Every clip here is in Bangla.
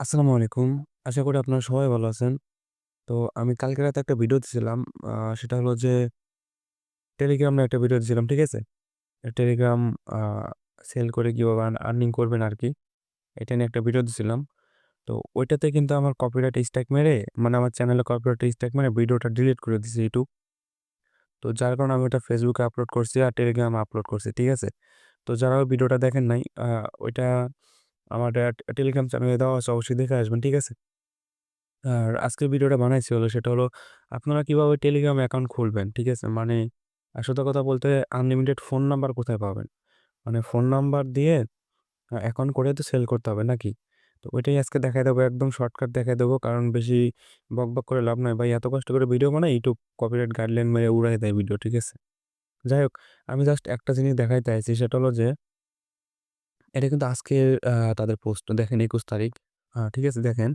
আসসালামু আলাইকুম। আশা করি আপনারা সবাই ভালো আছেন। তো আমি কালকে রাতে একটা ভিডিও দিছিলাম। সেটা হলো যে টেলিগ্রামে একটা ভিডিও দিছিলাম, ঠিক আছে? টেলিগ্রাম সেল করে কীভাবে আর্ন করবেন আরকি। এটা নিয়ে একটা ভিডিও দিছিলাম। তো ওইটাতে কিন্তু আমার কপিরাইট স্ট্রাইক মেরে মানে আমার চ্যানেলে কপিরাইট স্ট্রাইক মেরে ভিডিওটা ডিলিট করে দিছে ইউটিউব। তো যার কারণে আমি ওটা ফেসবুকে আপলোড করছি আর টেলিগ্রামে আপলোড করছি, ঠিক আছে? তো যারা ওই ভিডিওটা দেখেন নাই ওইটা আমার টেলিগ্রাম চ্যানেলে দেওয়া আছে অবশ্যই দেখে আসবেন, ঠিক আছে? আর আজকের ভিডিওটা বানাইছি হলো সেটা হলো আপনারা কীভাবে টেলিগ্রাম অ্যাকাউন্ট খুলবেন, ঠিক আছে? মানে আ সোজা কথা বলতে আনলিমিটেড ফোন নাম্বার কোথায় পাবেন? মানে ফোন নাম্বার দিয়ে অ্যাকাউন্ট করে তো সেল করতে হবে নাকি? তো ওইটাই আজকে দেখাই দেবো একদম শর্টকাট দেখাই দেবো। কারণ বেশি বক বক করে লাভ নাই ভাই। এত কষ্ট করে ভিডিও বানাই ইউটিউব কপিরাইট গাইডলাইন মেরে উড়ায় দেয় ভিডিও, ঠিক আছে? যাই হোক আমি জাস্ট একটা জিনিস দেখাইতে আইছি সেটা হলো যে এটা কিন্তু আজকের তাদের পোস্ট দেখেন ২১ তারিখ। ঠিক আছে? দেখেন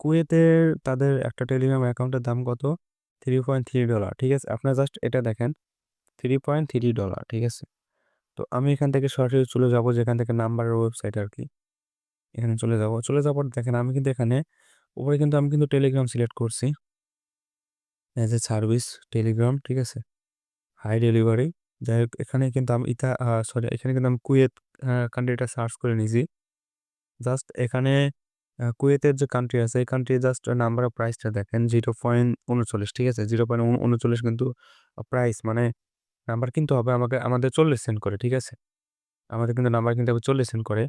কুয়েতের তাদের একটা টেলিগ্রাম অ্যাকাউন্টের দাম কত? $3.3 ঠিক আছে? আপনারা জাস্ট এটা দেখেন $3.3 ঠিক আছে? তো আমি এখান থেকে সরাসরি চলে যাব যেখান থেকে নাম্বারের ওয়েবসাইট আর কি এখানে চলে যাব। চলে যাওয়ার পর দেখেন আমি কিন্তু এখানে উপরে কিন্তু আমি কিন্তু টেলিগ্রাম সিলেক্ট করছি। এজ এ সার্ভিস টেলিগ্রাম, ঠিক আছে? High delivery. যাই হোক এখানে কিন্তু আমি ইতা সরি এখানে কিন্তু আমি কুয়েত কান্ট্রিটা সার্চ করে নিছি। জাস্ট এখানে কুয়েতের যে কান্ট্রি আছে এই কান্ট্রির জাস্ট নাম্বার অফ প্রাইসটা দেখেন 0.39 ঠিক আছে? 0.39 কিন্তু প্রাইস মানে নাম্বার কিনতে হবে আমাকে আমাদের 40 সেন্ট করে, ঠিক আছে? আমাদের কিন্তু নাম্বার কিনতে হবে 40 সেন্ট করে।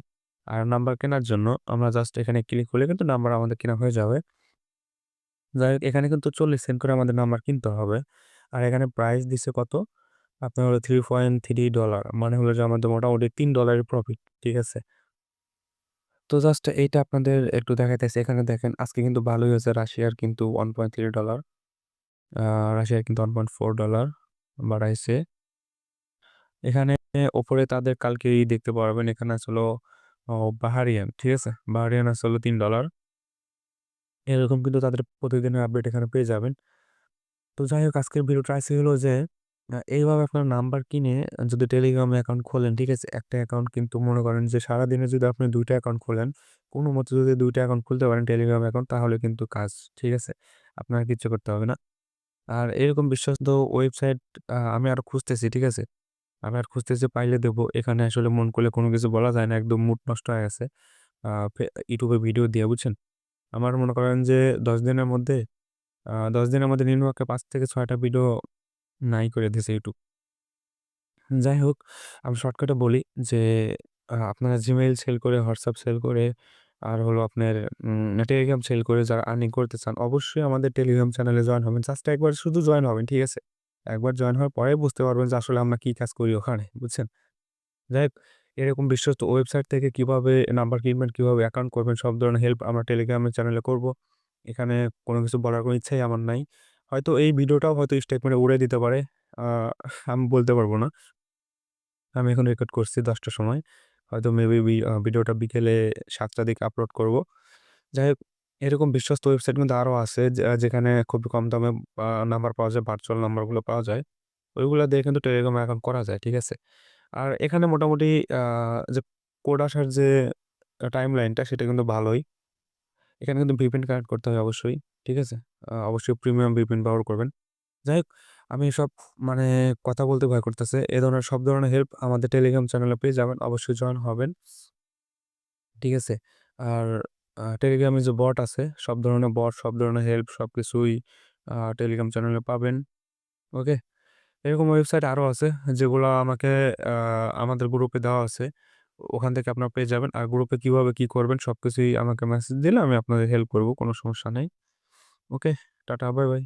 আর নাম্বার কেনার জন্য আমরা জাস্ট এখানে ক্লিক করলে কিন্তু নাম্বার আমাদের কেনা হয়ে যাবে। যাই হোক এখানে কিন্তু 40 সেন্ট করে আমাদের নাম্বার কিনতে হবে। আর এখানে প্রাইস দিছে কত? আপনার হলো $3.3 মানে হলো যে আমাদের মোটামুটি $3 এর প্রফিট, ঠিক আছে? তো জাস্ট এইটা আপনাদের একটু দেখাইতেছে এখানে দেখেন আজকে কিন্তু ভালোই হয়েছে। রাশিয়ার কিন্তু $1.3 আ রাশিয়ার কিন্তু $1.4 বাড়াইছে। এখানে ওপরে তাদের কালকেই দেখতে পারবেন। এখানে ও বাহারিয়ান, ঠিক আছে? বাহারিয়ান আছে হলো $3 এরকম কিন্তু তাদের প্রতিদিনের আপডেট এখানে পেয়ে যাবেন। তো যাই হোক আজকের ভিডিওটা আইছে হলো যে এইভাবে আপনার নাম্বার কিনে যদি টেলিগ্রামে অ্যাকাউন্ট খোলেন, ঠিক আছে? একটা অ্যাকাউন্ট কিন্তু মনে করেন যে সারাদিনে যদি আপনি দুইটা অ্যাকাউন্ট খোলেন, কোনমতে যদি দুইটা অ্যাকাউন্ট খুলতে পারেন টেলিগ্রাম অ্যাকাউন্ট তাহলে কিন্তু কাজ, ঠিক আছে? আপনার কিচ্ছু করতে হবে না। আর এরকম বিশ্বস্ত ওয়েবসাইট আমি আরও খুঁজতেছি, ঠিক আছে? আমি আর খুঁজতেছি পাইলে দেবো। এখানে আসলে মন করলে কোনো কিছু বলা যায় না। একদম মুড নষ্ট হয়ে গেছে। ইউটিউবে ভিডিও দিয়ে, বুঝছেন? আমার মনে করেন যে ১০ দিনের মধ্যে দশ দিনের মধ্যে নিম্নপক্ষে পাঁচ থেকে ৬ টা ভিডিও নাই করে দিছে ইউটিউব। যাই হোক আমি শর্টকাটে বলি যে আপনারা Gmail সেল করে, হোয়াটসঅ্যাপ সেল করে আর হলো আপনার টেলিগ্রাম সেল করে যারা আর্নিং করতে চান অবশ্যই আমাদের টেলিগ্রাম চ্যানেলে জয়েন হবেন। জাস্ট একবার শুধু জয়েন হবেন, ঠিক আছে? একবার জয়েন হওয়ার পরেই বুঝতে পারবেন যে আসলে আমরা কী কাজ করি ওখানে, বুঝছেন? যাই হোক এরকম বিশ্বস্ত ওয়েবসাইট থেকে কীভাবে নাম্বার কিনবেন, কীভাবে অ্যাকাউন্ট করবেন সব ধরনের হেল্প আমরা টেলিগ্রামের চ্যানেলে করব। এখানে কোনো কিছু বলার কোনো ইচ্ছাই আমার নাই। হয়তো এই ভিডিওটাও হয়তো স্টেটমেন্টে উড়ে দিতে পারে। আমি বলতে পারব না। আমি এখন রেকর্ড করছি দশটার সময়। হয়তো মেবি ভিডিওটা বিকেলে ৭ টার দিকে আপলোড করব। যাই হোক এরকম বিশ্বস্ত ওয়েবসাইট কিন্তু আরও আছে যেখানে খুবই কম দামে নাম্বার পাওয়া যায়, ভার্চুয়াল নাম্বারগুলো পাওয়া যায়। ওইগুলো দিয়ে কিন্তু টেলিগ্রাম অ্যাকাউন্ট করা যায়, ঠিক আছে? আর এখানে মোটামুটি যে কোড আসার যে টাইম লাইনটা সেটা কিন্তু ভালোই। এখানে কিন্তু VPN কানেক্ট করতে হয় অবশ্যই, ঠিক আছে? অবশ্যই প্রিমিয়াম VPN ব্যবহার করবেন। যাই হোক আমি সব মানে কথা বলতে ভয় করতেছে। এ ধরনের সব ধরনের হেল্প আমাদের টেলিগ্রাম চ্যানেলে পেয়ে যাবেন। অবশ্যই জয়েন হবেন। ঠিক আছে? আর টেলিগ্রামে যে বট আছে, সব ধরনের বট, সব ধরনের হেল্প সব কিছুই টেলিগ্রাম চ্যানেলে পাবেন। ওকে? এরকম ওয়েবসাইট আরও আছে যেগুলা আমাকে আমাদের গ্রুপে দেওয়া আছে। ওখান থেকে আপনারা পেয়ে যাবেন। আর গ্রুপে কীভাবে কি করবেন সব কিছুই আমাকে মেসেজ দিলে আমি আপনাদের হেল্প করব। কোনো সমস্যা নেই ওকে? Tata, by, by.